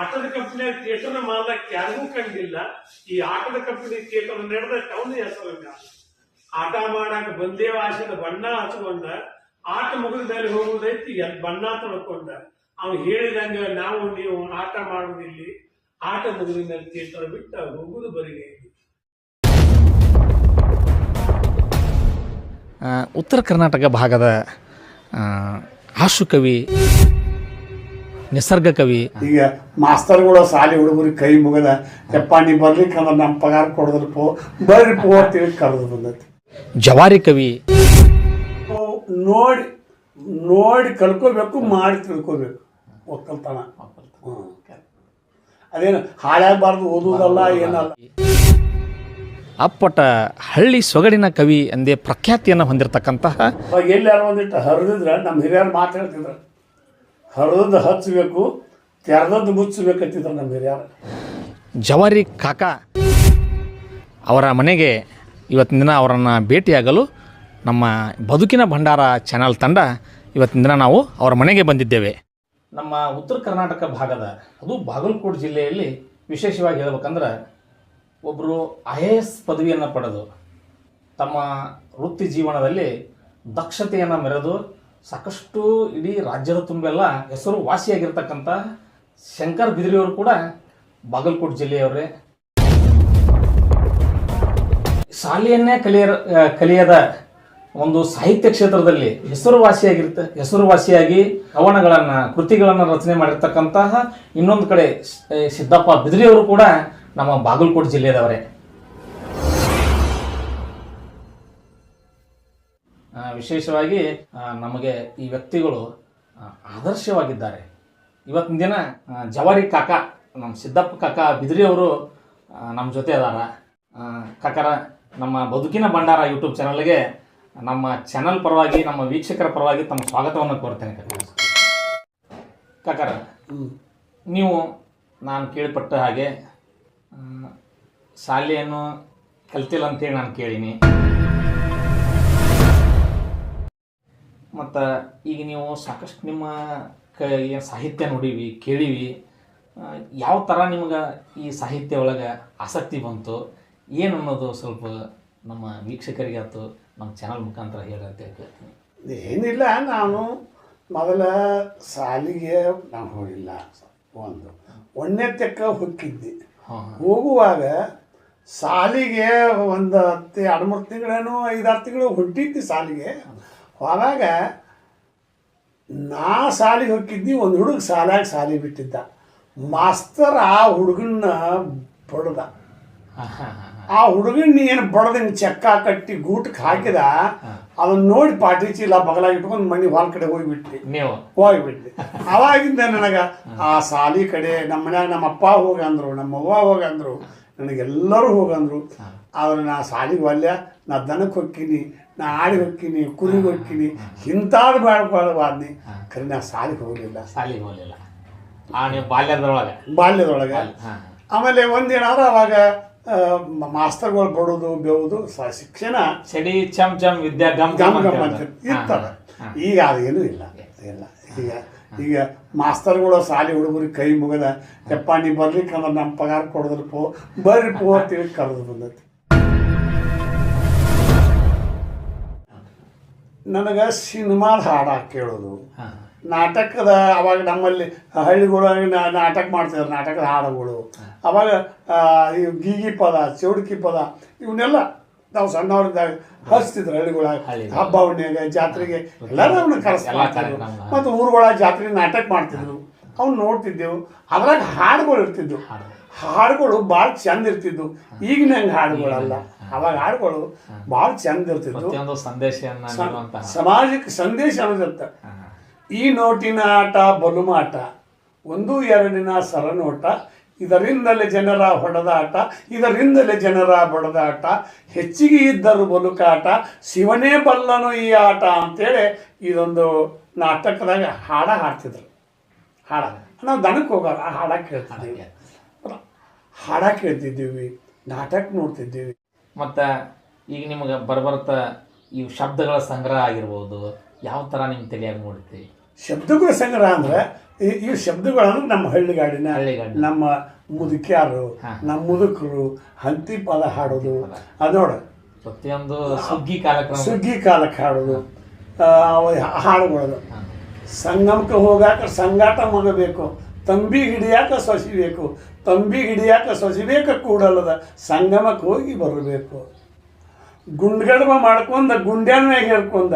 ಆಟದ company theatre ಮಾಡ್ಲಕ್ ಯಾರಿಗೂ ಕಂಡಿಲ್ಲ. ಈ ಆಟದ ಕಂಪನಿ ಥಿಯೇಟರ್ ನಡೆದ ಟೌನ್ ಹೆಸರು ಆಟ ಮಾಡಾಕ ಬಂದೇ ಆಶದ ಬಣ್ಣ ಹಚ್ಕೊಂಡ ಆಟ ಮುಗಿದ ಮೇಲೆ ಹೋಗುದೈತಿ ಎಲ್ ಬಣ್ಣ ತೊಳ್ಕೊಂಡ. ಅವ್ನು ಹೇಳಿದಂಗ ನಾವು ನೀವು ಆಟ ಮಾಡುದಿಲ್ಲಿ ಆಟ ಮುಗಿದ ಮೇಲೆ ಥಿಯೇಟರ್ ಬಿಟ್ಟ ಹೋಗುದು ಬರಿಗೆ. ಉತ್ತರ ಕರ್ನಾಟಕ ಭಾಗದ ಆ, ಆಶು ಕವಿ ನಿಸರ್ಗ ಕವಿ. ಈಗ ಮಾಸ್ತರ್ಗಳು ಸಾಲಿ ಹುಡುಗರಿಗೆ ಕೈ ಮುಗದ ಯಪ್ಪ ನೀ ಬರ್ಲಿಕ್ಕೆ ಅಂದ್ರೆ ನಮ್ಮ ಪಗಾರ ಕೊಡದ್ರ ಪೋ ಬರ್ರಿ ಪೋ ಅಂತೇಳಿ ಕರೆದು ಬಂದೈತಿ. ಜವಾರಿ ಕವಿ. ನೋಡಿ ನೋಡಿ ಕಲ್ಕೋಬೇಕು ಮಾಡಿ ತಿಳ್ಕೋಬೇಕು. ಒಕ್ಕಲ್ತನ. ಅದೇನು ಹಾಳಾಗಬಾರ್ದು ಓದುವುದಲ್ಲ ಏನಲ್ಲ. ಅಪ್ಪಟ ಹಳ್ಳಿ ಸೊಗಡಿನ ಕವಿ ಎಂದೇ ಪ್ರಖ್ಯಾತಿಯನ್ನು ಹೊಂದಿರತಕ್ಕಂತಹ ಎಲ್ಲಾರು ಒಂದಿಟ್ಟು ಹರಿದಿದ್ರೆ ನಮ್ಮ ಹಿರಿಯರು ಮಾತಾಡ್ತಿದ್ರು ಹರಿದದ್ದು ಹಚ್ಚಬೇಕು ತೆರೆದದ್ದು ಮುಚ್ಚಬೇಕಂತಿದ್ರು ನಮ್ಮ ಹಿರಿಯರು. ಜವಾರಿ ಕಾಕಾ ಅವರ ಮನೆಗೆ ಇವತ್ತಿನ ದಿನ ಅವರನ್ನು ಭೇಟಿಯಾಗಲು ನಮ್ಮ ಬದುಕಿನ ಭಂಡಾರ ಚಾನಲ್ ತಂಡ ಇವತ್ತಿನ ದಿನ ನಾವು ಅವರ ಮನೆಗೆ ಬಂದಿದ್ದೇವೆ. ನಮ್ಮ ಉತ್ತರ ಕರ್ನಾಟಕ ಭಾಗದ ಅದು ಬಾಗಲಕೋಟೆ ಜಿಲ್ಲೆಯಲ್ಲಿ ವಿಶೇಷವಾಗಿ ಹೇಳಬೇಕಂದ್ರೆ ಒಬ್ಬರು ಐ ಎ ಎಸ್ ಪದವಿಯನ್ನು ಪಡೆದು ತಮ್ಮ ವೃತ್ತಿ ಜೀವನದಲ್ಲಿ ದಕ್ಷತೆಯನ್ನು ಮೆರೆದು ಸಾಕಷ್ಟು ಇಡೀ ರಾಜ್ಯದ ತುಂಬೆಲ್ಲ ಹೆಸರು ವಾಸಿಯಾಗಿರ್ತಕ್ಕಂಥ ಶಂಕರ್ ಬಿದ್ರಿಯವರು ಕೂಡ ಬಾಗಲಕೋಟೆ ಜಿಲ್ಲೆಯವರೇ. ಶಾಲೆಯನ್ನೇ ಕಲಿಯ ಕಲಿಯದ ಒಂದು ಸಾಹಿತ್ಯ ಕ್ಷೇತ್ರದಲ್ಲಿ ಹೆಸರುವಾಸಿಯಾಗಿರ್ತ ಹೆಸರುವಾಸಿಯಾಗಿ ಕವನಗಳನ್ನು, ಕೃತಿಗಳನ್ನು ರಚನೆ ಮಾಡಿರ್ತಕ್ಕಂತಹ ಇನ್ನೊಂದು ಕಡೆ ಸಿದ್ದಪ್ಪ ಬಿದ್ರಿಯವರು ಕೂಡ ನಮ್ಮ ಬಾಗಲಕೋಟೆ ಜಿಲ್ಲೆಯದವರೇ ವಿಶೇಷವಾಗಿ ನಮಗೆ ಈ ವ್ಯಕ್ತಿಗಳು ಆದರ್ಶವಾಗಿದ್ದಾರೆ. ಇವತ್ತಿನ ದಿನ ಜವಾರಿ ಕಾಕ ನಮ್ಮ ಸಿದ್ದಪ್ಪ ಕಾಕ ಬಿದ್ರಿ ಅವರು ನಮ್ಮ ಜೊತೆ ಅದಾರ. ಕಾಕರ ನಮ್ಮ ಬದುಕಿನ ಭಂಡಾರ ಯೂಟ್ಯೂಬ್ ಚಾನಲ್ಗೆ ನಮ್ಮ ಚಾನಲ್ ಪರವಾಗಿ ನಮ್ಮ ವೀಕ್ಷಕರ ಪರವಾಗಿ ತಮ್ಮ ಸ್ವಾಗತವನ್ನು ಕೋರ್ತೇನೆ ಕಾಕ. ಕಾಕರ ನೀವು ನಾನು ಕೇಳಿಪಟ್ಟ ಹಾಗೆ ಶಾಲೆಯನ್ನು ಕಲ್ತಿಲ್ಲ ಅಂತೇಳಿ ನಾನು ಕೇಳೀನಿ. ಮತ್ತು ಈಗ ನೀವು ಸಾಕಷ್ಟು ನಿಮ್ಮ ಕ ಏನು ಸಾಹಿತ್ಯ ನೋಡೀವಿ ಕೇಳೀವಿ ಯಾವ ಥರ ನಿಮ್ಗೆ ಈ ಸಾಹಿತ್ಯ ಒಳಗೆ ಆಸಕ್ತಿ ಬಂತು ಏನು ಅನ್ನೋದು ಸ್ವಲ್ಪ ನಮ್ಮ ವೀಕ್ಷಕರಿಗೆ ಆಯ್ತು ನಮ್ಮ ಚಾನಲ್ ಮುಖಾಂತರ ಹೇಳಿ ಅಂತ ಕೇಳ್ತೀನಿ ಏನಿಲ್ಲ ನಾನು ಮೊದಲ ಸಾಲಿಗೆ ನಾನು ಹೋಗಿಲ್ಲ ಒಂದು. ಒಂದನೇ ತಕ್ಕ ಹೊಕ್ಕಿದ್ದೆ ಹೋಗುವಾಗ ಸಾಲಿಗೆ ಒಂದು ಹತ್ತು ಎರಡು ಮೂರು ತಿಂಗಳೇನೋ ಐದಾರು ತಿಂಗಳು ಹೊಂಟಿದ್ದೆ ಸಾಲಿಗೆ. ಹೋದಾಗ ನಾ ಸಾಲಿಗೆ ಹೋಗಿದ್ದಿ ಒಂದು ಹುಡುಗ ಸಾಲಾಗಿ ಸಾಲಿ ಬಿಟ್ಟಿದ್ದ. ಮಾಸ್ತರ್ ಆ ಹುಡುಗನ್ನ ಬಡ್ದ. ಆ ಹುಡುಗನ್ನ ಏನು ಬಡದ ಚಕ್ಕ ಕಟ್ಟಿ ಗೂಟಕ್ಕೆ ಹಾಕಿದ ಅದನ್ನ ನೋಡಿ ಪಾಟಿ ಚೀಲ ಬಗಲಾಗಿ ಇಟ್ಕೊಂಡು ಮನೆ ಹೊಲ ಕಡೆ ಹೋಗಿಬಿಟ್ರಿ ಹೋಗ್ಬಿಟ್ರಿ ಅವಾಗಿಂದ ನನಗೆ ಆ ಸಾಲಿ ಕಡೆ ನಮ್ಮ ಮನ್ಯಾಗ ನಮ್ಮ ಅಪ್ಪ ಹೋಗಂದ್ರು ನಮ್ಮ ಅವ್ವ ಹೋಗಂದ್ರು ನನಗೆಲ್ಲರೂ ಹೋಗಂದ್ರು. ಆದ್ರೆ ನಾ ಸಾಲಿಗೆ ಒಲ್ಯ ನಾ ದನಕ್ಕೆ ಹೊಕ್ಕಿನಿ ನಾ ಆಡಿಗೆ ಹೋಗ್ತೀನಿ ಕುರಿ ಹೊಕ್ಕಿನಿ ಇಂಥದ್ದು ಬೇಡಬಾರ್ದ್ನಿ ಖರೆ ನಾ ಸಾಲಿಗೆ ಹೋಗಲಿಲ್ಲ. ಸಾಲಿಗೆ ಹೋಗಲಿಲ್ಲ. ಆ ನೀವು ಬಾಲ್ಯದೊಳಗೆ? ಬಾಲ್ಯದೊಳಗೆ. ಆಮೇಲೆ ಒಂದೇನಾದ್ರು ಅವಾಗ ಮಾಸ್ತರ್ಗಳು ಬಡೋದು ಬೆವುದು ಶಿಕ್ಷಣ ಚಡಿ ಚಮ್ ಚಮ್ ವಿದ್ಯಾ ಗಮ್ ಗಮ್ ಗಮ್ ಅಂತ ಅಂತ ಈಗ ಅದೇನು ಇಲ್ಲ. ಇಲ್ಲ. ಈಗ ಈಗ ಮಾಸ್ತರ್ಗಳು ಸಾಲಿ ಹುಡುಗರಿಗೆ ಕೈ ಮುಗದ ಎಪ್ಪ ನೀ ಬರ್ಲಿಕ್ಕೆ ಅಂದ್ರೆ ನಮ್ಮ ಪಗಾರ ಕೊಡೋದ್ರಿ ಪೋ ಬರ್ರಿ ಪೋ ಅಂತೇಳಿ ಕರೆದು ಬಂದೈತಿ. ನನಗೆ ಸಿನಿಮಾದ ಹಾಡು ಕೇಳೋದು. ನಾಟಕದ ಅವಾಗ ನಮ್ಮಲ್ಲಿ ಹಳ್ಳಿಗಳಾಗಿ ನಾಟಕ ಮಾಡ್ತಿದ್ರು ನಾಟಕದ ಹಾಡುಗಳು. ಅವಾಗ ಇವು ಗೀಗಿ ಪದ ಚೌಡ್ಕಿ ಪದ ಇವನ್ನೆಲ್ಲ ನಾವು ಸಣ್ಣವರಿದ್ದಾಗ ಹಚ್ತಿದ್ರು ಹಳ್ಳಿಗಳಾಗ ಹಳ್ಳಿಗಳು. ಹಬ್ಬ ಹುಣ್ಣಿಗ ಜಾತ್ರೆಗೆ ಎಲ್ಲರೂ ಅವನ್ನ ಕರೆಸ್ತಾರೆ. ಮತ್ತು ಊರುಗಳಾಗ ಜಾತ್ರೆ ನಾಟಕ ಮಾಡ್ತಿದ್ರು. ಅವ್ನು ನೋಡ್ತಿದ್ದೆವು. ಅದ್ರಾಗ ಹಾಡುಗಳು ಇರ್ತಿದ್ವು. ಹಾಡುಗಳು ಭಾಳ ಚಂದ ಇರ್ತಿದ್ವು. ಈಗಿನ ಹಂಗೆ ಹಾಡುಗಳಲ್ಲ ಅವಾಗ ಹಾಡುಗಳು ಭಾಳ ಚಂದ ಇರ್ತಿತ್ತು. ಸಂದೇಶ ಸಮಾಜಕ್ಕೆ ಸಂದೇಶ ಅನ್ನೋದಿರ್ತ ಈ ನೋಟಿನ ಆಟ ಬಲುಮಾಟ ಒಂದು ಎರಡಿನ ಸರನೋಟ ಇದರಿಂದಲೇ ಜನರ ಹೊಡೆದಾಟ ಇದರಿಂದಲೇ ಜನರ ಬಡದಾಟ ಹೆಚ್ಚಿಗೆ ಇದ್ದರು ಬಲುಕಾಟ ಶಿವನೇ ಬಲ್ಲನು ಈ ಆಟ ಅಂತೇಳಿ ಇದೊಂದು ನಾಟಕದಾಗ ಹಾಡ ಹಾಡ್ತಿದ್ರು. ಹಾಡ. ನಾವು ದನಕ್ಕೆ ಹೋಗೋರ ಆ ಹಾಡ ಕೇಳ್ತಿದ್ದೀವಿ ಹಾಡ ಕೇಳ್ತಿದ್ದೀವಿ ನಾಟಕ ನೋಡ್ತಿದ್ದೀವಿ. ಮತ್ತು ಈಗ ನಿಮಗೆ ಬರ್ಬರ್ತಾ ಈ ಶಬ್ದಗಳ ಸಂಗ್ರಹ ಆಗಿರ್ಬೋದು ಯಾವ ಥರ ನಿಮ್ಮ ತಲೆಯಾಗಿ ಮೂಡುತ್ತೆ ಶಬ್ದಗಳ ಸಂಗ್ರಹ ಅಂದ್ರೆ ಈ ಶಬ್ದಗಳನ್ನು ನಮ್ಮ ಹಳ್ಳಿಗಾಡಿನ ಹಳ್ಳಿಗಾಡಿನ. ನಮ್ಮ ಮುದುಕ್ಯಾರು ನಮ್ಮ ಮುದುಕರು ಹಂತಿ ಪದ ಹಾಡೋದು. ಅದು ನೋಡು. ಪ್ರತಿಯೊಂದು ಸುಗ್ಗಿ ಕಾರ್ಯಕ್ರಮ ಸುಗ್ಗಿ ಕಾಲಕ್ಕೆ ಹಾಡೋದು. ಆ, ಅವ ಹಾಡುಗಳು ಸಂಗಮಕ್ಕೆ ಹೋಗಾಕ ಸಂಗಾಟ ಮಗಬೇಕು. ತಂಬಿ ಹಿಡಿಯಾಕ ಸೊಸಿಬೇಕು ತಂಬಿ ಹಿಡಿಯಾಕ ಸೊಸಿಬೇಕ ಕೂಡಲ್ಲದ. ಸಂಗಮಕ್ಕೆ ಹೋಗಿ ಬರಬೇಕು. ಗುಂಡ್ಗಡ್ಮ ಮಾಡ್ಕೊಂಡ, ಗುಂಡ್ಯಾನ ಹೇಳ್ಕೊಂಡ,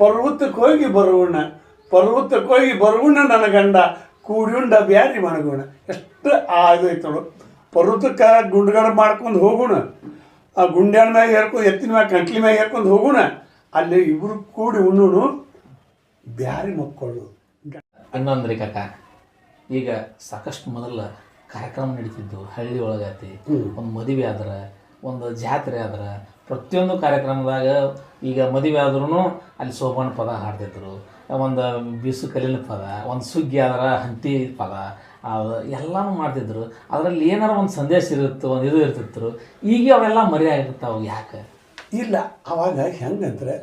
ಪರ್ವತಕ್ಕೆ ಹೋಗಿ ಬರುವಣ ಪರ್ವತಕ್ಕೆ ಹೋಗಿ ಬರುವಣ ನನ್ನ ಗಂಡ. ಕೂಡಿಯುಂಡ ಬ್ಯಾರಿ ಮಣಗೋಣ ಎಷ್ಟು ಆಗೋಯ್ತಳು. ಪರ್ವತಕ್ಕೆ ಗುಂಡ್ಗಡ ಮಾಡ್ಕೊಂಡು ಹೋಗೋಣ. ಆ ಗುಂಡ್ಯಾನ ಮ್ಯಾಗ ಹೇರ್ಕೊಂಡು ಎತ್ತಿನ ಮ್ಯಾಗ, ಕಂಟ್ಲಿ ಮ್ಯಾಗ ಹೇರ್ಕೊಂಡು ಹೋಗೋಣ. ಅಲ್ಲಿ ಇಬ್ರು ಕೂಡಿ ಉಣ್ಣುನು ಬ್ಯಾರಿ ಮಕ್ಕಳು ಅಣ್ಣಂದ್ರಿ ಈಗ ಸಾಕಷ್ಟು ಮೊದಲ ಕಾರ್ಯಕ್ರಮ ನಡೀತಿದ್ದು ಹಳ್ಳಿ ಒಳಗಾತಿ ಒಂದು ಮದುವೆ ಆದ್ರೆ ಒಂದು ಜಾತ್ರೆ ಆದ್ರೆ ಪ್ರತಿಯೊಂದು ಕಾರ್ಯಕ್ರಮದಾಗ ಈಗ ಮದುವೆ ಆದ್ರೂ ಅಲ್ಲಿ ಸೋಬಾನ ಪದ ಹಾಡ್ತಿದ್ರು ಒಂದು ಬಿಸು ಕಲಿನ ಪದ ಒಂದು ಸುಗ್ಗಿ ಆದ್ರೆ ಹಂತಿ ಪದ ಅದು ಎಲ್ಲನೂ ಮಾಡ್ತಿದ್ರು. ಅದರಲ್ಲಿ ಏನಾರ ಒಂದು ಸಂದೇಶ ಇರುತ್ತೆ ಒಂದು ಇದು ಇರ್ತಿತ್ತು. ಈಗ ಅವೆಲ್ಲ ಮರೆಯಾಗಿರ್ತಾವೆ ಯಾಕೆ? ಇಲ್ಲ ಅವಾಗ ಹೆಂಗಂದ್ರೆ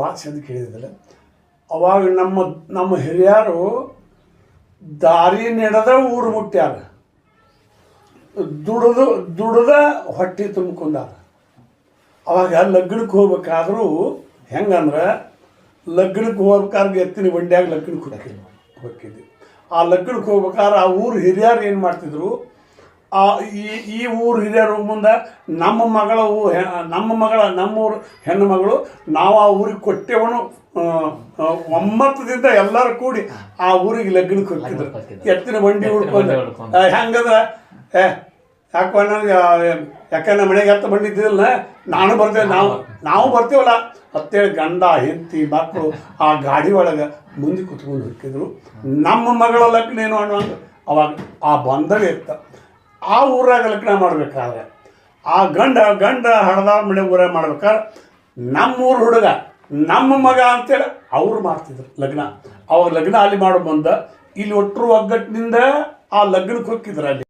ಭಾಳ ಚಂದ ಕೇಳಿದ್ರೆ ಅವಾಗ ನಮ್ಮ ನಮ್ಮ ಹಿರಿಯರು ದಾರಿ ನಡೆದ ಊರು ಮುಟ್ಟ್ಯಾರ ದುಡದು, ದುಡದ ಹೊಟ್ಟೆ ತುಂಬ್ಕೊಂಡಾರ. ಅವಾಗ ಲಗ್ನಕ್ಕೆ ಹೋಗ್ಬೇಕಾದ್ರೂ ಹೆಂಗಂದ್ರೆ ಲಗ್ನಕ್ಕೆ ಹೋಗ್ಬೇಕಾದ್ರೆ ಎತ್ತಿನ ಬಂಡ್ಯಾಗ ಲಗ್ನಕ್ಕೆ ಹೋಗ್ತಿದ್ವಿ ಹೋಗ್ತಿದ್ವಿ. ಆ ಲಗ್ನಕ್ಕೆ ಹೋಗ್ಬೇಕಾದ್ರೆ ಆ ಊರು ಹಿರಿಯರು ಏನು ಮಾಡ್ತಿದ್ರು? ಆ ಈ ಈ ಊರು ಹಿರಿಯರು ಮುಂದೆ ನಮ್ಮ ಮಗಳ ಊ- ನಮ್ಮ ಮಗಳ ನಮ್ಮೂರು ಹೆಣ್ಣು ಮಗಳು ನಾವು ಆ ಊರಿಗೆ ಕೊಟ್ಟೆವನು ಒಮ್ಮತದಿಂದ ಎಲ್ಲರೂ ಕೂಡಿ ಆ ಊರಿಗೆ ಲಗ್ನ ಹೋಗ್ತಿದ್ರು ಹೋಗ್ತಿದ್ರು. ಎತ್ತಿನ ಬಂಡಿ ಹುಡ್ಕೊಂಡು ಬಂಡಿ ಹೆಂಗಂದ್ರೆ ಏ ಯಾಕೋ ನನಗೆ ಯಾಕೆ ನಮ್ಮ ಮನೆಗೆ ಎತ್ತ ಬಂದಿದ್ದಿಲ್ಲ ನಾನು ಬರ್ತೇವೆ ನಾವು ನಾವು ಬರ್ತೀವಲ್ಲ. ಅತ್ತೇಳಿ ಗಂಡ ಹೆಂಡತಿ ಮಕ್ಕಳು ಆ ಗಾಡಿ ಒಳಗೆ ಮುಂದೆ ಕುತ್ಕೊಂಡು ಹೋಗ್ತಿದ್ರು. ನಮ್ಮ ಮಗಳ ಲಗ್ನ ಏನು ಅನ್ನೋ ಅವಾಗ ಆ ಬಂದವೇ ಇತ್ತು. ಆ ಊರಾಗ ಲಗ್ನ ಮಾಡ್ಬೇಕಾದ್ರೆ ಆ ಗಂಡ ಗಂಡ ಹಡದ ಮಳೆ ಊರಾಗ ಮಾಡ್ಬೇಕಾದ್ರೆ ನಮ್ಮೂರು ಹುಡುಗ ನಮ್ಮ ಮಗ ಅಂತೇಳಿ ಅವ್ರು ಮಾಡ್ತಿದ್ರು ಲಗ್ನ. ಅವ್ರ ಲಗ್ನ ಅಲ್ಲಿ ಮಾಡೋ ಬಂದ ಇಲ್ಲಿ ಒಟ್ಟರು ಒಗ್ಗಟ್ಟಿನಿಂದ ಆ ಲಗ್ನಕ್ಕೆ ಹೋಗಿದ್ರು ಅಲ್ಲಿ.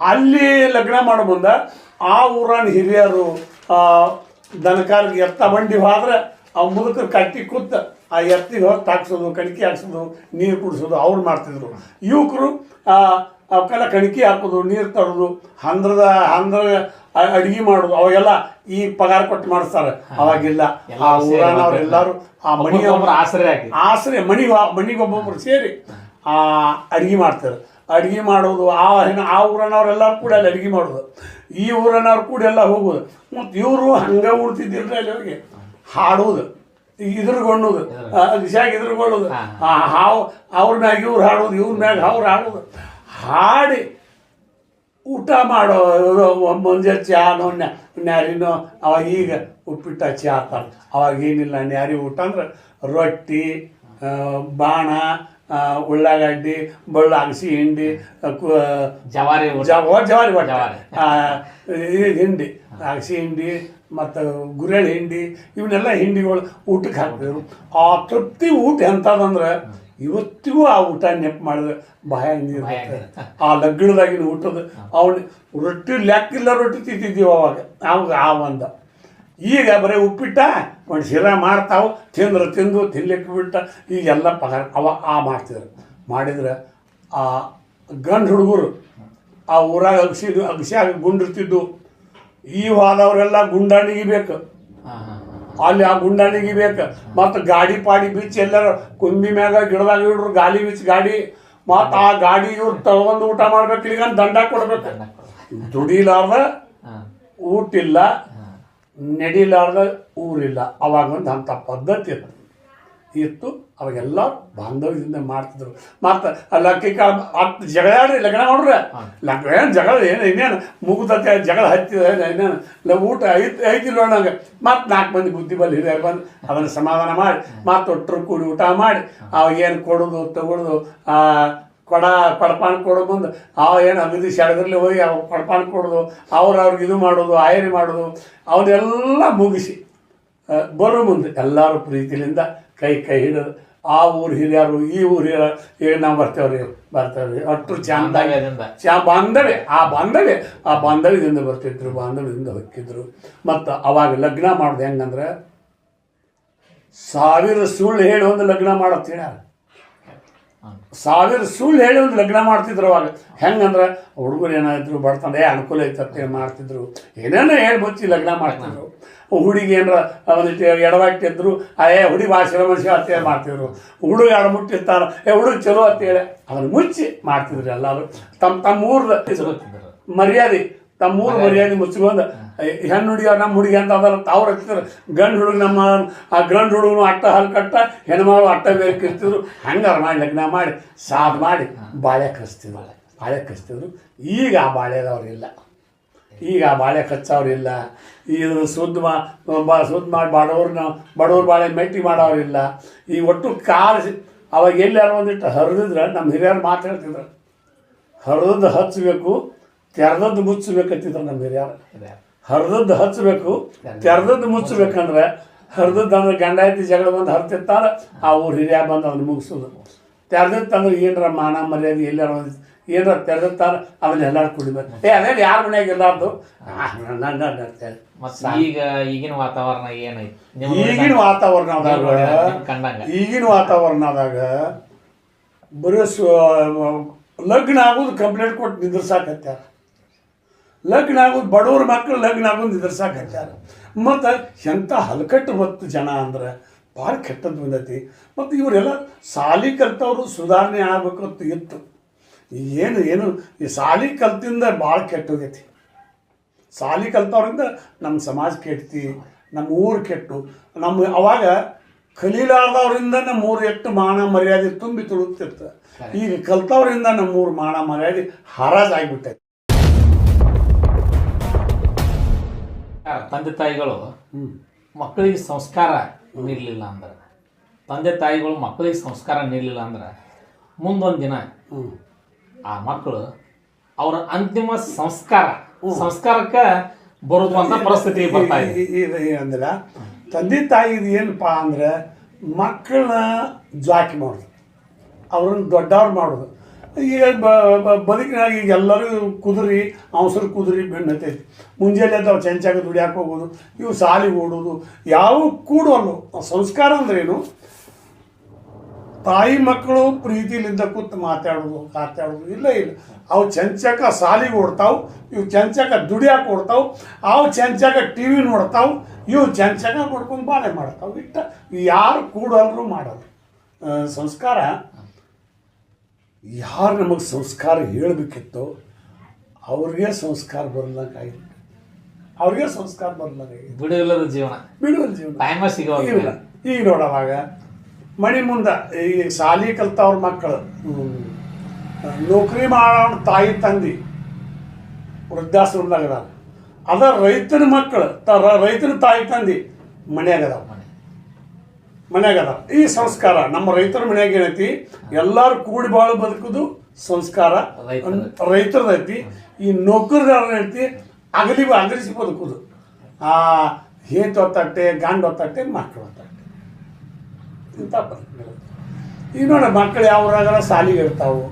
ಅಲ್ಲಿ ಲಗ್ನ ಮಾಡೋ ಬಂದ ಆ ಊರನ್ನ ಹಿರಿಯರು ಆ, ದನಕಾರಿಗೆ ಎತ್ತ ಬಂಡಿ ಹೋದ್ರೆ ಆ ಮುದುಕರು ಕಟ್ಟಿ ಕೂತ ಆ ಎತ್ತಿಗೆ ಹೊತ್ತು ಹಾಕ್ಸೋದು ಕಡಿಕೆ ಹಾಕ್ಸೋದು ನೀರು ಕುಡಿಸೋದು ಅವ್ರು ಮಾಡ್ತಿದ್ರು. ಯುವಕರು ಅವಕ್ಕೆಲ್ಲ ಕಣಕಿ ಹಾಕೋದು ನೀರು ತರೋದು ಹಂದ್ರದ ಹಂದ್ರ ಅಡಿಗೆ ಮಾಡೋದು ಅವಾಗೆಲ್ಲ ಈ ಪಗಾರ ಕೊಟ್ಟು ಮಾಡಿಸ್ತಾರೆ. ಅವಾಗಿಲ್ಲ. ಆ ಊರನವ್ರೆಲ್ಲರೂ ಆ ಮಣಿ ಆಸರೆ ಆಸರೆ ಆಶ್ರಯ ಮನಿಗೆ ಮನಿಗೆ ಒಬ್ಬೊಬ್ರು ಸೇರಿ ಆ ಅಡಿಗೆ ಮಾಡ್ತಾರೆ. ಅಡಿಗೆ ಮಾಡೋದು ಆ ಆ ಊರನವ್ರೆಲ್ಲರೂ ಕೂಡ ಅಲ್ಲಿ ಅಡಿಗೆ ಮಾಡೋದು. ಈ ಊರನವ್ರು ಕೂಡ ಎಲ್ಲ ಹೋಗೋದು. ಮತ್ತು ಇವರು ಹಂಗೆ ಉಳ್ತಿದ್ದಿಲ್ಲ ಅಲ್ಲಿ ಅವ್ರಿಗೆ? ಹಾಡೋದು ಇದ್ರಗೊಳ್ಳೋದು ದಿಶಾಗಿ ಇದ್ರಗೊಳ್ಳೋದು. ಆ ಹಾವು ಅವ್ರ ಮ್ಯಾಗ ಇವ್ರು ಹಾಡೋದು ಇವ್ರ ಮ್ಯಾಗ ಅವ್ರು ಹಾಡೋದು. ಹಾಡಿ ಊಟ ಮಾಡೋ ಮುಂಜಾನೆ ಚಹಾನೋ ನ್ಯಾ- ನ್ಯಾರಿನೋ ಅವಾಗ ಈಗ ಉಪ್ಪಿಟ್ಟ ಚಹಾ ಅಂತಾರೆ. ಅವಾಗ ಏನಿಲ್ಲ ನ್ಯಾರಿ ಊಟ ಅಂದ್ರೆ ರೊಟ್ಟಿ ಬಾಣ ಉಳ್ಳಾಗಡ್ಡಿ ಬಳ್ಳ ಅಗಸಿ ಹಿಂಡಿ ಜವಾರಿ ಜವಾರಿ ಜವಾರಿ. ಹಿಂಡಿ ಅಗಸಿ ಹಿಂಡಿ ಮತ್ತು ಗುರೆಳ್ ಹಿಂಡಿ ಇವನ್ನೆಲ್ಲ ಹಿಂಡಿಗಳು ಊಟಕ್ಕೆ ಹಾಕ್ತಿದ್ರು. ಆ ತೃಪ್ತಿ ಊಟ ಎಂಥದಂದ್ರೆ ಇವತ್ತಿಗೂ ಆ ಊಟ ನೆಪ್ ಮಾಡಿದ್ರೆ ಭಯ ನೀರು ಆ ಲಗ್ನದಾಗಿನ ಊಟದ ಅವನು ರೊಟ್ಟಿ ಲೆಕ್ಕಿಲ್ಲ ರೊಟ್ಟಿ ತಿಂತಿದ್ದೀವಿ ಅವಾಗ. ಅವಾಗ ಆ ಒಂದು. ಈಗ ಬರೀ ಉಪ್ಪಿಟ್ಟ ಒಂದು ಶಿರ ಮಾಡ್ತಾವು ತಿಂದ್ರೆ ತಿಂದು ತಿನ್ಲಿಕ್ಕೆ ಬಿಟ್ಟ ಈಗೆಲ್ಲ ಪಗಾರ ಅವ ಆ ಮಾಡ್ತಿದ್ರು. ಮಾಡಿದ್ರೆ ಆ ಗಂಡು ಹುಡುಗರು ಆ ಊರಾಗ ಅಗಸಿ ಆಗಿ ಗುಂಡಿರ್ತಿದ್ದು. ಈ ಹೋದವರೆಲ್ಲ ಗುಂಡಾಣಿಗೆ ಬೇಕು. ಅಲ್ಲಿ ಆ ಗುಂಡಾಣಿಗೆ ಬೇಕು ಮತ್ತು ಗಾಡಿ ಪಾಡಿ ಬಿಚ್ಚಿ ಎಲ್ಲರ ಕುಂಬಿ ಮ್ಯಾಗ ಗಿಡದಾಗ ಇಡ್ರು ಗಾಲಿ ಬಿಚ್ಚಿ ಗಾಡಿ ಮತ್ತು ಆ ಗಾಡಿ ಇವ್ರು ತಗೊಂಡು ಊಟ ಮಾಡ್ಬೇಕು ಈಗ ದಂಡ ಕೊಡ್ಬೇಕು. ದುಡಿಲಾರ್ದ ಊಟಿಲ್ಲ ಊಟ ಇಲ್ಲ ನಡಿಲಾರ್ದ ಊರಿಲ್ಲ. ಅವಾಗ ಒಂದು ಅಂಥ ಪದ್ಧತಿ ಇತ್ತು. ಇತ್ತು. ಅವಾಗೆಲ್ಲ ಬಾಂಧವ್ಯದಿಂದ ಮಾಡ್ತಿದ್ರು. ಮತ್ತು ಲಕ್ಕಿ ಕಾಳ ಜಗಳ ಜಗಳಾಡ್ರಿ ಲಗ್ನ ನೋಡ್ರೆ ಲಗ್ನ ಏನು ಜಗಳ ಏನು ಇನ್ನೇನು? ಮುಗಿದತ್ತೆ ಜಗಳ ಹತ್ತಿದ ಇನ್ನೇನು? ಇಲ್ಲ ಊಟ ಐತಿ ಐತಿಲ್ಲ ನಂಗೆ. ಮತ್ತೆ ನಾಲ್ಕು ಮಂದಿ ಬುದ್ಧಿ ಬಲ್ಲಿ ಹಿರಿಯರು ಬಂದು ಅದನ್ನು ಸಮಾಧಾನ ಮಾಡಿ ಮತ್ತೆ ಒಟ್ಟರು ಕೂಡಿ ಊಟ ಮಾಡಿ ಅವಾಗ ಏನು ಕೊಡೋದು ತಗೊಳ್ಳೋದು ಆ ಕೊಡ ಕೊಡಪಾನ ಕೊಡೋ ಬಂದು ಅವ ಏನು ಅಗದಿ ಸೆಳಗರ್ಲಿ ಹೋಗಿ ಅವ ಕೊಡಪಾನ ಕೊಡೋದು ಅವ್ರು ಅವ್ರಿಗೆ ಇದು ಮಾಡೋದು ಆಯರಿ ಮಾಡೋದು ಅವನ್ನೆಲ್ಲ ಮುಗಿಸಿ. ಆ, ಬರೋ ಮುಂದೆ ಎಲ್ಲರೂ ಪ್ರೀತಿಲಿಂದ ಕೈ ಕೈ ಹಿಡಿದು ಆ ಊರು ಹಿರಿಯರು ಈ ಊರು ಹಿರಿಯರು ಈಗ ನಾವು ಬರ್ತೇವ್ರಿ ಬರ್ತೇವ್ರಿ. ಅಷ್ಟು ಚಂದ ಬಾಂಧವ್ಯದಿಂದ. ಚಾ ಬಾಂಧವ್ಯ ಆ ಬಾಂಧವ್ಯ ಆ ಬಾಂಧವ್ಯದಿಂದ ಬರ್ತಿದ್ರು ಬಾಂಧವ್ಯದಿಂದ ಹೊಕ್ಕಿದ್ರು ಮತ್ತು ಅವಾಗ ಲಗ್ನ ಮಾಡೋದು ಹೆಂಗಂದ್ರೆ ಸಾವಿರ ಸುಳ್ಳು ಹೇಳಿ ಒಂದು ಲಗ್ನ ಮಾಡತ್ ಹೇಳ್ಯಾರ ಸಾವಿರ ಸುಳ್ಳು ಹೇಳಿ ಒಂದು ಲಗ್ನ ಮಾಡ್ತಿದ್ರು ಅವಾಗ. ಹೆಂಗಂದ್ರೆ ಹುಡುಗರು ಏನಾದ್ರು ಬಡ್ತಾನೆ ಏ ಅನುಕೂಲ ಐತತ್ತೆ ಮಾಡ್ತಿದ್ರು. ಏನೇನೋ ಹೇಳಿ ಬಚ್ಚಿ ಲಗ್ನ ಮಾಡ್ತಿದ್ರು. ಹುಡುಗಿ ಏನಾರ ಒಂದಿಟ್ಟು ಎಡವಾಗ್ತಿದ್ರು ಅಯ್ಯ ಹುಡುಗಿ ಆಶ್ರಮ ಮನುಷ್ಯ ಅಂತೇಳಿ ಮಾಡ್ತಿದ್ರು. ಹುಡುಗ ಎಡ ಮುಟ್ಟಿರ್ತಾರ ಏ ಹುಡುಗ ಚಲೋ ಅಂತೇಳಿ ಅದನ್ನು ಮುಚ್ಚಿ ಮಾಡ್ತಿದ್ರು ಎಲ್ಲರೂ. ತಮ್ಮ ತಮ್ಮ ಊರ್ದ ಗೊತ್ತಿದ್ರು. ಮರ್ಯಾದೆ. ತಮ್ಮ ಊರು ಮರ್ಯಾದೆ ಮುಚ್ಚಿಕೊಂಡು ಹೆಣ್ಣು ಹುಡುಗಿ ನಮ್ಮ ಹುಡುಗಿ ಅಂತ ಅದಲ್ಲ ತಾವು ರಚಿಸಿದ್ರು ಗಂಡು ಹುಡುಗ ನಮ್ಮ ಆ ಗಂಡು ಹುಡುಗನು ಅಟ್ಟ ಹಲ್ ಕಟ್ಟ ಹೆಣ್ಮಗಳು ಅಟ್ಟ ಬೇಕಿರ್ತಿದ್ರು ಹಂಗಾರ ಮಾಡಿ ಲಗ್ನ ಮಾಡಿ ಸಾದ್ ಮಾಡಿ ಬಾಳೆ ಕಚ್ತಿದ್ರು ಬಾಳೆ ಕರಿಸ್ತಿದ್ರು. ಈಗ ಆ ಬಾಳೆದವ್ರಿಲ್ಲ ಈಗ ಆ ಬಾಳೆ ಕಚ್ಚೋರಿಲ್ಲ. ಇದು ಸುದ್ದ ಮಾ ಬಾ ಸುದ್ದ ಮಾಡಿ ಬಡವ್ರನ್ನ ಬಡವ್ರ ಬಾಳೆ ಮೆಟ್ಟಿ ಮಾಡೋರಿಲ್ಲ. ಈ ಒಟ್ಟು ಕಾಲು ಅವಾಗ ಎಲ್ಲಾರು ಒಂದಿಟ್ಟು ಹರಿದ್ರೆ ನಮ್ಮ ಹಿರಿಯರು ಮಾತಾಡ್ತಿದ್ರು ಹರಿದದ್ದು ಹಚ್ಚಬೇಕು ತೆರೆದದ್ದು ಮುಚ್ಚಬೇಕಂತಿದ್ರು ನಮ್ಮ ಹಿರಿಯರು. ಹರಿದದ್ದು ಹಚ್ಚಬೇಕು ತೆರೆದದ್ದು ಮುಚ್ಚಬೇಕಂದ್ರೆ ಹರಿದದ್ದು ಅಂದ್ರೆ ಗಂಡ ಐತಿ ಜಗಳ ಬಂದು ಹರಿತಿರ್ತಾರೆ ಆ ಊರು ಹಿರಿಯ ಬಂದು ಅವ್ನು ಮುಗಿಸೋದು. ತೆರೆದಿತ್ತಂದ್ರೆ ಏನರ ಮಾನ ಮರ್ಯಾದೆ ಎಲ್ಲಾರ ಏನಾರ ತೆರೆದಿರ್ತಾರ ಅದನ್ನ ಎಲ್ಲಾರು ಕುಡಿಬೇಕು ಏ ಅದೇ ಯಾರ ಮನೆಯಾಗ ಇರಲಾರ್ದು? ನನ್ನ ಅಂತೇಳಿ ಈಗ ಈಗಿನ ವಾತಾವರಣ ಏನೈತಿ ಈಗಿನ ವಾತಾವರಣದಾಗ ಈಗಿನ ವಾತಾವರಣದಾಗ ಬರೀ ಲಗ್ನ ಆಗೋದು ಕಂಪ್ಲೇಂಟ್ ಕೊಟ್ಟು ನಿಂದ್ರಸಾಕತ್ಯಾರ. ಲಗ್ನ ಆಗೋದು ಬಡವ್ರ ಮಕ್ಕಳು ಲಗ್ನ ಆಗೋದು ನಿಂದ್ರಸಾಕತ್ಯಾರ. ಮತ್ತು ಎಂಥ ಹಲಕಟ್ಟು ಬತ್ತು ಜನ ಅಂದ್ರೆ ಭಾಳ ಕೆಟ್ಟದ್ದು ಬಂದೈತಿ. ಮತ್ತು ಇವರೆಲ್ಲ ಸಾಲಿ ಕಲ್ತವ್ರು ಸುಧಾರಣೆ ಆಗಬೇಕು ಅಂತ ಇತ್ತು. ಏನು ಏನು ಈ ಸಾಲಿ ಕಲ್ತಿಂದ ಭಾಳ ಕೆಟ್ಟೋಗೈತಿ. ಸಾಲಿ ಕಲ್ತವ್ರಿಂದ ನಮ್ಮ ಸಮಾಜ ಕೆಡ್ತಿ ನಮ್ಮ ಊರು ಕೆಟ್ಟು ನಮ್ಮ ಅವಾಗ ಕಲೀಲಾರ್ದವ್ರಿಂದ ನಮ್ಮ ಊರು ಎಷ್ಟು ಮಾನ ಮರ್ಯಾದೆ ತುಂಬಿ ತುಳುತ್ತಿತ್ತು ಈಗ ಕಲ್ತವ್ರಿಂದ ನಮ್ಮ ಊರು ಮಾನ ಮರ್ಯಾದೆ ಹರಾಜಾಗ್ಬಿಟ್ಟೈತಿ ತಂದೆ ತಾಯಿಗಳು ಹ್ಞೂ ಮಕ್ಕಳಿಗೆ ಸಂಸ್ಕಾರ ನೀಡಲಿಲ್ಲ ಅಂದ್ರೆ ತಂದೆ ತಾಯಿಗಳು ಮಕ್ಕಳಿಗೆ ಸಂಸ್ಕಾರ ನೀಡಲಿಲ್ಲ ಅಂದ್ರೆ ಮುಂದೊಂದು ದಿನ ಹ್ಞೂ ಆ ಮಕ್ಕಳು ಅವರ ಅಂತಿಮ ಸಂಸ್ಕಾರ. ಸಂಸ್ಕಾರಕ್ಕೆ ಬರುವಂತ ಅಂತ ಪರಿಸ್ಥಿತಿ ಬರ್ತಾ ಇದೆ. ಏನಂದ್ರೆ ತಂದೆ ತಾಯಿ ಏನಪ್ಪಾ ಅಂದ್ರೆ ಮಕ್ಕಳನ್ನ ಜಾಕಿ ಮಾಡೋದು. ಅವ್ರನ್ನ ದೊಡ್ಡವ್ರು ಮಾಡೋದು. ಈಗ ಬದುಕಿನಾಗ ಈಗ ಎಲ್ಲರೂ ಕುದುರಿ ಅವಸರು ಕುದುರಿ ಬೆನ್ನತೆ ಮುಂಜಾನೆ ಎದ್ದು ಅವ್ರು ಚೆಂಚಾಗ ದುಡಿಯಾಕೆ ಹೋಗೋದು ಇವು ಸಾಲಿಗೆ ಓಡೋದು ಯಾವ ಕೂಡವಲ್ಲು ಸಂಸ್ಕಾರ ಅಂದ್ರೆ ಏನು? ತಾಯಿ ಮಕ್ಕಳು ಪ್ರೀತಿಲಿಂದ ಕೂತು ಮಾತಾಡೋದು ಕಾತಾಡೋದು ಇಲ್ಲ ಇಲ್ಲ. ಅವು ಚಂಚಕ ಸಾಲಿಗೆ ಓಡ್ತಾವು ಇವು ಚಂಚಕ ದುಡಿಯಾಕೆ ಓಡ್ತಾವು ಅವು ಚಂಚಕ ಟಿ ವಿ ನೋಡ್ತಾವು ಇವು ಚಂಚಕ ಮಾಡ್ಕೊಂಡು ಬಾಳೆ ಮಾಡ್ತಾವೆ. ಇಟ್ಟ ಯಾರು ಕೂಡಲ್ರು ಮಾಡೋದು ಸಂಸ್ಕಾರ ಯಾರು ನಮಗೆ ಸಂಸ್ಕಾರ ಹೇಳಬೇಕಿತ್ತು ಅವ್ರಿಗೆ ಸಂಸ್ಕಾರ ಬರ್ಲಂಗಾಗಿದೆ ಅವ್ರಿಗೆ ಸಂಸ್ಕಾರ ಬರ್ಲಂಗಾಗಿದೆ ಬಿಡುವಿಲ್ಲದ ಜೀವನ. ಬಿಡುವಲ್ಲ ಜೀವನ. ಟೈಮ ಸಿಗೋ ಇಲ್ಲ. ಈಗ ನೋಡವಾಗ ಮಣಿ ಮುಂದೆ ಈ ಸಾಲಿ ಕಲ್ತವ್ರ ಮಕ್ಕಳು ನೌಕರಿ ಮಾಡೋಣ ತಾಯಿ ತಂದಿ ವೃದ್ಧಾಶ್ರಮದಾಗ ಅದಾವ ಅದ ರೈತನ ಮಕ್ಕಳು ತ ರೈತನ ತಾಯಿ ತಂದಿ ಮನ್ಯಾಗ ಅದಾವ. ಮನ್ಯಾಗ ಅದಾವ. ಈ ಸಂಸ್ಕಾರ ನಮ್ಮ ರೈತರ ಮನ್ಯಾಗ ಏನೈತಿ ಎಲ್ಲಾರು ಕೂಡಿ ಬಾಳು ಬದುಕುದು ಸಂಸ್ಕಾರ. ರೈತರದೈತಿ ಈ ನೌಕರದಾರ ಐತಿ. ಅಗಲಿ ಅಗಲಿಸಿ ಬದುಕುದು ಆ ಹೇತು ಹೊತ್ತಟ್ಟೆ ಗಾಂಡ್ ಹೊತ್ತಟ್ಟೆ ಮಕ್ಕಳು ಹೊತ್ತಟ್ಟೆ ಇಂಥ ಪರಿಸ್ಥಿತಿಗಳು ಈಗ ನೋಡಿ ಮಕ್ಕಳು ಯಾವ ಊರಾಗಾರ ಸಾಲಿಗೆ ಇರ್ತಾವೆ.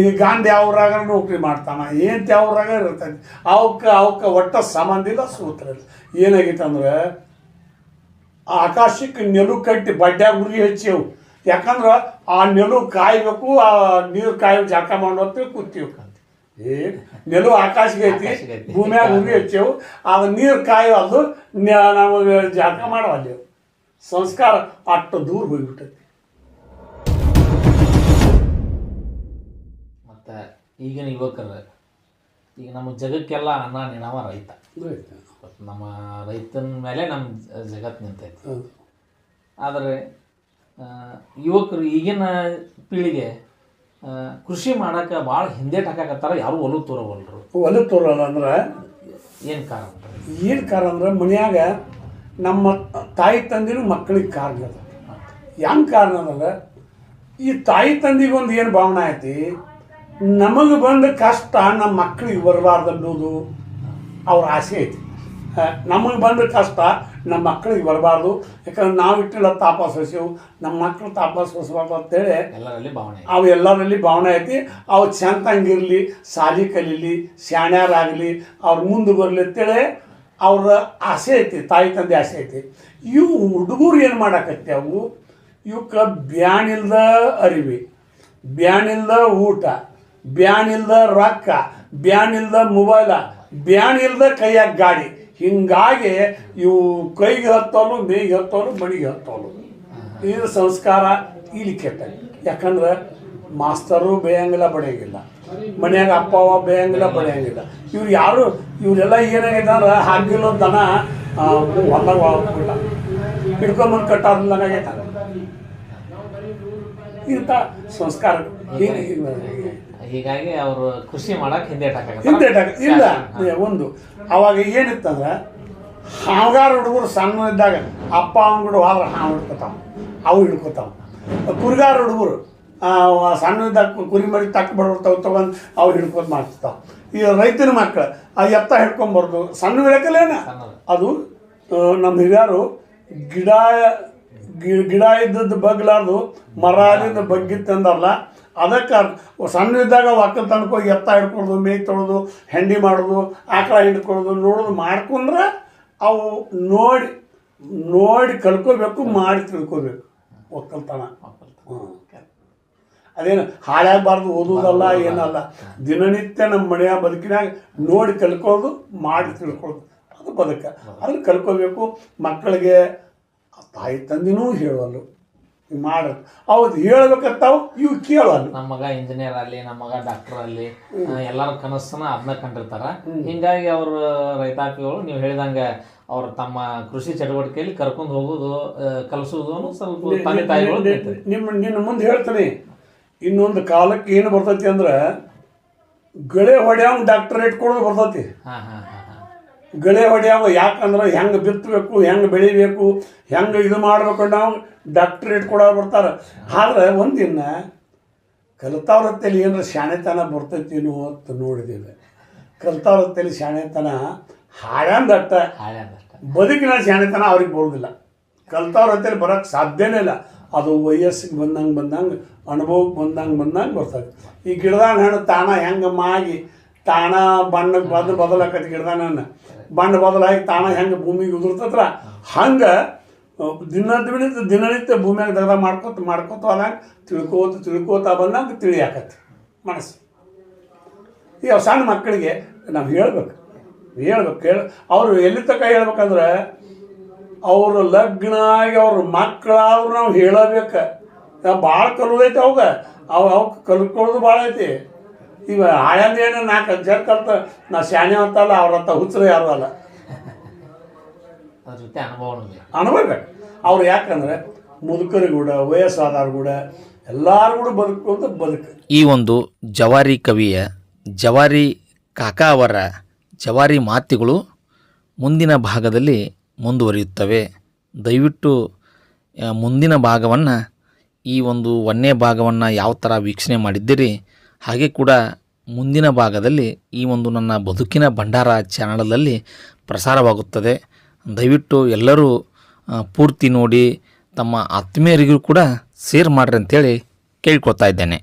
ಈ ಗಂಡ ಯಾವ ಊರಾಗ ನೌಕರಿ ಮಾಡ್ತಾನ ಏನು ಯಾವ ಊರಾಗ ಇರ್ತಾನೆ. ಅವಕ್ಕೆ ಅವಕ್ಕೆ ಒಟ್ಟ ಸಂಬಂಧ ಇಲ್ಲ ಸೂತ್ರ ಇಲ್ಲ ಏನಾಗೈತೆ ಅಂದ್ರೆ ಆ ಆಕಾಶಕ್ಕೆ ನೆಲು ಕಟ್ಟಿ ಬಡ್ಡ್ಯಾಗ ಉರಿ ಹಚ್ಚೇವು. ಯಾಕಂದ್ರೆ ಆ ನೆಲು ಕಾಯಬೇಕು ಆ ನೀರು ಕಾಯೋ ಜಾಕ ಮಾಡೋತ್ತೆ ಕೂತೀವಿ. ಏ ನೆಲು ಆಕಾಶಕ್ಕೆ ಐತಿ. ಭೂಮಿಯಾಗ ಉರಿ ಹೆಚ್ಚೇವು. ಅದು ನೀರು ಕಾಯೋದು ನಮಗೆ ಜಾಕ ಮಾಡವಲ್ಲೇವು. ಸಂಸ್ಕಾರ ಅಷ್ಟು ದೂರ ಹೋಗಿಬಿಟ್ಟೈತಿ ಮತ್ತು ಈಗಿನ ಯುವಕರು ಈಗ ನಮ್ಮ ಜಗಕ್ಕೆಲ್ಲ ಅನ್ನ ನಿಣವ ರೈತ. ನಮ್ಮ ರೈತನ ಮೇಲೆ ನಮ್ಮ ಜಗತ್ತು ನಿಂತೈತಿ. ಆದರೆ ಯುವಕರು ಈಗಿನ ಪೀಳಿಗೆ ಕೃಷಿ ಮಾಡಕ್ಕೆ ಭಾಳ ಹಿಂದೇಟ್ ಹಾಕಾಕತ್ತಾರ ಯಾರು ಒಲು ತೋರವಲ್ರು. ಒಲು ತೋರಲ್ಲ ಅಂದ್ರೆ? ಏನು ಕಾರಣ ಏನು ಕಾರಣ ಅಂದ್ರೆ ಮನ್ಯಾಗ ನಮ್ಮ ತಾಯಿ ತಂದಿನೂ ಮಕ್ಕಳಿಗೆ ಕಾರಣ ಅದ. ಹೆಂಗೆ ಕಾರಣ ಅದಲ್ಲ? ಈ ತಾಯಿ ತಂದಿಗೆ ಒಂದು ಏನು ಭಾವನೆ ಐತಿ ನಮಗೆ ಬಂದ ಕಷ್ಟ ನಮ್ಮ ಮಕ್ಕಳಿಗೆ ಬರಬಾರ್ದು ಅನ್ನೋದು ಅವ್ರ ಆಸೆ ಐತಿ. ನಮಗೆ ಬಂದ ಕಷ್ಟ ನಮ್ಮ ಮಕ್ಕಳಿಗೆ ಬರಬಾರ್ದು. ಯಾಕಂದ್ರೆ ನಾವು ಇಟ್ಟಿಲ್ಲ ತಾಪಸ್ ಹೊಸೆವು ನಮ್ಮ ಮಕ್ಕಳು ತಾಪಸ್ ಹೊಸಬಾರ್ದು ಅಂತೇಳಿ ಎಲ್ಲರಲ್ಲಿ ಭಾವನೆ ಅವು ಎಲ್ಲರಲ್ಲಿ ಭಾವನೆ ಐತಿ. ಅವು ಚಂದಂಗಿರಲಿ ಸಾಲಿ ಕಲೀಲಿ ಶಾಣ್ಯಾರಾಗಲಿ ಅವ್ರು ಮುಂದೆ ಬರಲಿ ಅಂತೇಳಿ ಅವ್ರ ಆಸೆ ಐತಿ, ತಾಯಿ ತಂದೆ ಆಸೆ ಐತಿ. ಇವು ಹುಡುಗರು ಏನು ಮಾಡಾಕತ್ಯಾವು ಇವಕ್ಕೆ ಬ್ಯಾನಿಲ್ದ ಅರಿವಿ ಬ್ಯಾನಿಲ್ದ ಊಟ ಬ್ಯಾನಿಲ್ದ ರೊಕ್ಕ ಬ್ಯಾನಿಲ್ದ ಮೊಬೈಲ ಬ್ಯಾನಿಲ್ದ ಕೈಯಾಗ ಗಾಡಿ. ಹಿಂಗಾಗಿ ಇವು ಕೈಗೆ ಹತ್ತೋಲು ಮೇಗೆ ಹತ್ತೋಲು ಮಣಿಗೆ ಹತ್ತೋಲು ಇದು ಸಂಸ್ಕಾರ ಇಲ್ಲಿ ಕೆಟ್ಟ ಯಾಕಂದ್ರೆ ಮಾಸ್ತರು ಬೇಯಂಗಿಲ್ಲ, ಬಡಿಯಂಗಿಲ್ಲ. ಮನ್ಯಾಗ ಅಪ್ಪ ಅವ್ವ ಬೇಯಂಗಿಲ್ಲ ಬೆಳೆಯಂಗಿಲ್ಲ ಇವ್ರು ಯಾರು ಇವರೆಲ್ಲ ಏನಾಗೈತೆ ಅಂದ್ರೆ ಹಾಕಿಲ್ಲ ದನ ಹೊಲ್ದಾಗ ಹೋಗ್ಬಿಟ್ಟ ಹಿಡ್ಕೊಂಬಂದು ಕಟ್ಟಾರ್ದಂಗ ಇಂಥ ಸಂಸ್ಕಾರ ಹೀಗೆ ಹೀಗಾಗಿ ಅವರು ಕೃಷಿ ಮಾಡಕ್ಕೆ ಹಿಂದೆ ಹಿಂದೆ ಇಲ್ಲ ಒಂದು. ಅವಾಗ ಏನಿತ್ತಂದ್ರೆ ಹಾವಗಾರ ಹುಡುಗರು ಸಣ್ಣ ಇದ್ದಾಗ ಅಪ್ಪ ಅವನ ಕೂಡ ಹೋದ್ರೆ ಹಾವು ಹಿಡ್ಕೊತಾವ. ಅವು ಹಿಡ್ಕೊತಾವ. ಕುರಿಗಾರ ಹುಡುಗರು ಸಣ್ಣ ಇದ್ದಾಗ ಕುರಿ ಮರಿ ತಕ್ಕ ಬಡ್ಬಿಡ್ತಾವ ತಗೊಂಡು ಅವು ಹಿಡ್ಕೊಂಡು ಮಾಡ್ತಿರ್ತಾವೆ. ಈ ರೈತನ ಮಕ್ಕಳು ಆ ಎತ್ತ ಹಿಡ್ಕೊಂಬಾರ್ದು. ಸಣ್ಣ ಬೆಳಕಲ್ಲೇನ ಅದು ನಮ್ಮ ಹಿರಿಯರು ಗಿಡ ಗಿಡ ಇದ್ದದ್ದು ಬಗ್ಲಾರ್ದು ಮರ ಆದಿಂದ ಬಗ್ಗಿತ್ತಂದಲ್ಲ ಅದಕ್ಕೆ ಸಣ್ಣ ಇದ್ದಾಗ ಒಕ್ಕಲ್ ತನಕ ಹೋಗಿ ಎತ್ತ ಹಿಡ್ಕೊಳ್ಳೋದು ಮೇಯ್ ತೊಳೋದು ಹೆಂಡಿ ಮಾಡೋದು ಆಕಳ ಹಿಡ್ಕೊಳ್ಳೋದು ನೋಡೋದು ಮಾಡ್ಕೊಂಡ್ರೆ ಅವು ನೋಡಿ ನೋಡಿ ಕಲ್ಕೋಬೇಕು ಮಾಡಿ ತಿಳ್ಕೊಬೇಕು. ಒಕ್ಕಲ್ತನ. ಹ್ಮ್. ಅದೇನು ಹಾಳಾಗಬಾರ್ದು ಓದೋದಲ್ಲ ಏನಲ್ಲ. ದಿನನಿತ್ಯ ನಮ್ಮ ಮನೆಯ ಬದುಕಿನಾಗ ನೋಡಿ ಕಲ್ಕೊಳ್ಳೋದು ಮಾಡಿ ತಿಳ್ಕೊಳ್ಳೋದು. ಅದು ಬದುಕ. ಅದನ್ನು ಕಲ್ಕೋಬೇಕು ಮಕ್ಕಳಿಗೆ ತಾಯಿ ತಂದಿನೂ ಹೇಳೋಲ್ಲ. ಮಾಡ ಹೌದು ಹೇಳ್ಬೇಕಂತಾವು ಇವು ಕೇಳಲ್ಲ. ನಮ್ಮ ಮಗ ಇಂಜಿನಿಯರ್ ಅಲ್ಲಿ ನಮ್ಮ ಮಗ ಡಾಕ್ಟರ್ ಅಲ್ಲಿ ಎಲ್ಲರ ಎಲ್ಲಾರ ಕನಸನ್ನ ಅದನ್ನ ಕಂಡಿರ್ತಾರ. ಹಿಂಗಾಗಿ ಅವ್ರ ರೈತಾಪಿಗಳು ನೀವು ಹೇಳಿದಂಗ ಅವ್ರ ತಮ್ಮ ಕೃಷಿ ಚಟುವಟಿಕೆಯಲ್ಲಿ ಕರ್ಕೊಂಡು ಹೋಗೋದು ಕಲಿಸೋದು ಸ್ವಲ್ಪ ತಂದೆ ತಾಯಿಗಳು ನಿಮ್ಮ ನಿನ್ನ ಮುಂದೆ ಹೇಳ್ತೀನಿ. ಇನ್ನೊಂದು ಕಾಲಕ್ಕೆ ಏನು ಬರ್ತೈತಿ ಅಂದ್ರೆ ಗಳೆ ಹೊಡ್ಯಾವ ಡಾಕ್ಟರೇಟ್ ಕೊಡೋದು ಬರ್ತೈತಿ. ಗಳೆ ಹೊಡ್ಯಾವ ಯಾಕಂದ್ರೆ ಹೆಂಗೆ ಬಿತ್ತಬೇಕು ಹೆಂಗೆ ಬೆಳಿಬೇಕು ಹೆಂಗೆ ಇದು ಮಾಡ್ಬೇಕು ನಾವು ಡಾಕ್ಟ್ರೇಟ್ ಕೊಡೋರು ಬರ್ತಾರೆ. ಆದ್ರೆ ಒಂದಿನ ಕಲಿತವ್ರ ಹೊತ್ತಲ್ಲಿ ಏನಾರ ಶಾಣೆತನ ಬರ್ತೈತಿ ಅಂತ ನೋಡಿದ್ದೇವೆ ಕಲಿತವ್ರ ಹೊತ್ತಲ್ಲಿ ಶಾಣೆತನ ಹಾಳ್ಯಾಂದಟ್ಟ ಬದುಕಿನ ಶಾಣೆತನ ಅವ್ರಿಗೆ ಬರೋದಿಲ್ಲ. ಕಲ್ತಾವ್ರ ಹೊತ್ತಲ್ಲಿ ಬರೋಕ್ಕೆ ಸಾಧ್ಯನೇ ಇಲ್ಲ. ಅದು ವಯಸ್ಸಿಗೆ ಬಂದಂಗೆ ಬಂದಂಗೆ, ಅನುಭವಕ್ಕೆ ಬಂದಂಗೆ ಬಂದಂಗೆ ಬರ್ತದೆ. ಈ ಗಿಡದಾನ ಹಣ್ಣು ತಾಣ ಹೆಂಗೆ ಮಾಗಿ ತಾಣ ಬಣ್ಣಕ್ಕೆ ಬದಲು ಬದಲಾಕತಿ ಗಿಡದಾನ ಹಣ್ಣು. ಬಣ್ಣ ಬದಲಾಗಿ ತಾಣ ಹೆಂಗೆ ಭೂಮಿಗೆ ಉದುರ್ತತ್ರ? ಹಂಗೆ ದಿನ ದಿನನಿತ್ಯ ಭೂಮಿಯಾಗ ದಗದ ಮಾಡ್ಕೊತ ಮಾಡ್ಕೊತ ಹೋದಾಗ ತಿಳ್ಕೋತ ತಿಳ್ಕೋತ ಬಂದಂಗೆ ತಿಳಿಯಾಕತಿ ಮನಸ್ಸು. ಈಗ ಸಣ್ಣ ಮಕ್ಕಳಿಗೆ ನಾವು ಹೇಳ್ಬೇಕು. ಹೇಳ್ಬೇಕು, ಹೇಳ ಅವರು ಎಲ್ಲಿ ತನಕ ಹೇಳ್ಬೇಕಂದ್ರೆ ಅವ್ರ ಲಗ್ನ ಆಗಿ ಅವ್ರ ಮಕ್ಕಳಾದ್ರು ನಾವು ಹೇಳಬೇಕು. ಭಾಳ ಕಲಿದೈತೆ ಅವಾಗ. ಅವ ಅವ್ ಕಲ್ಕೊಳ್ಳೋದು ಭಾಳ ಐತಿ. ಇವ ಆಯಂದ ಏನು ನಾಲ್ಕು ಅಕ್ಷರ ಕಲ್ತ ನಾ ಶಾಣೆ ಅಂತಲ್ಲ ಅವ್ರಂತ ಹುಚ್ಚರ ಹುಚ್ಚರು ಯಾರು ಅಲ್ಲ. ಅನುಭವ ಅವ್ರು ಯಾಕಂದ್ರೆ ಮುದುಕರು ಕೂಡ ವಯಸ್ಸಾದವ್ರು ಕೂಡ ಎಲ್ಲಾರು ಕೂಡ ಬದುಕೊಂತ ಬದುಕು. ಈ ಒಂದು ಜವಾರಿ ಕವಿಯ ಜವಾರಿ ಕಾಕಾ ಅವರ ಜವಾರಿ ಮಾತಿಗಳು ಮುಂದಿನ ಭಾಗದಲ್ಲಿ ಮುಂದುವರಿಯುತ್ತವೆ. ದಯವಿಟ್ಟು ಮುಂದಿನ ಭಾಗವನ್ನು, ಈ ಒಂದು ಒಂದನೇ ಭಾಗವನ್ನು ಯಾವ ಥರ ವೀಕ್ಷಣೆ ಮಾಡಿದ್ದೀರಿ, ಹಾಗೆ ಕೂಡ ಮುಂದಿನ ಭಾಗದಲ್ಲಿ ಈ ಒಂದು ನನ್ನ ಬದುಕಿನ ಭಂಡಾರ ಚಾನಲಲ್ಲಿ ಪ್ರಸಾರವಾಗುತ್ತದೆ. ದಯವಿಟ್ಟು ಎಲ್ಲರೂ ಪೂರ್ತಿ ನೋಡಿ, ತಮ್ಮ ಆತ್ಮೀಯರಿಗೂ ಕೂಡ ಶೇರ್ ಮಾಡಿರಿ ಅಂತೇಳಿ ಕೇಳ್ಕೊತಾ ಇದ್ದೇನೆ.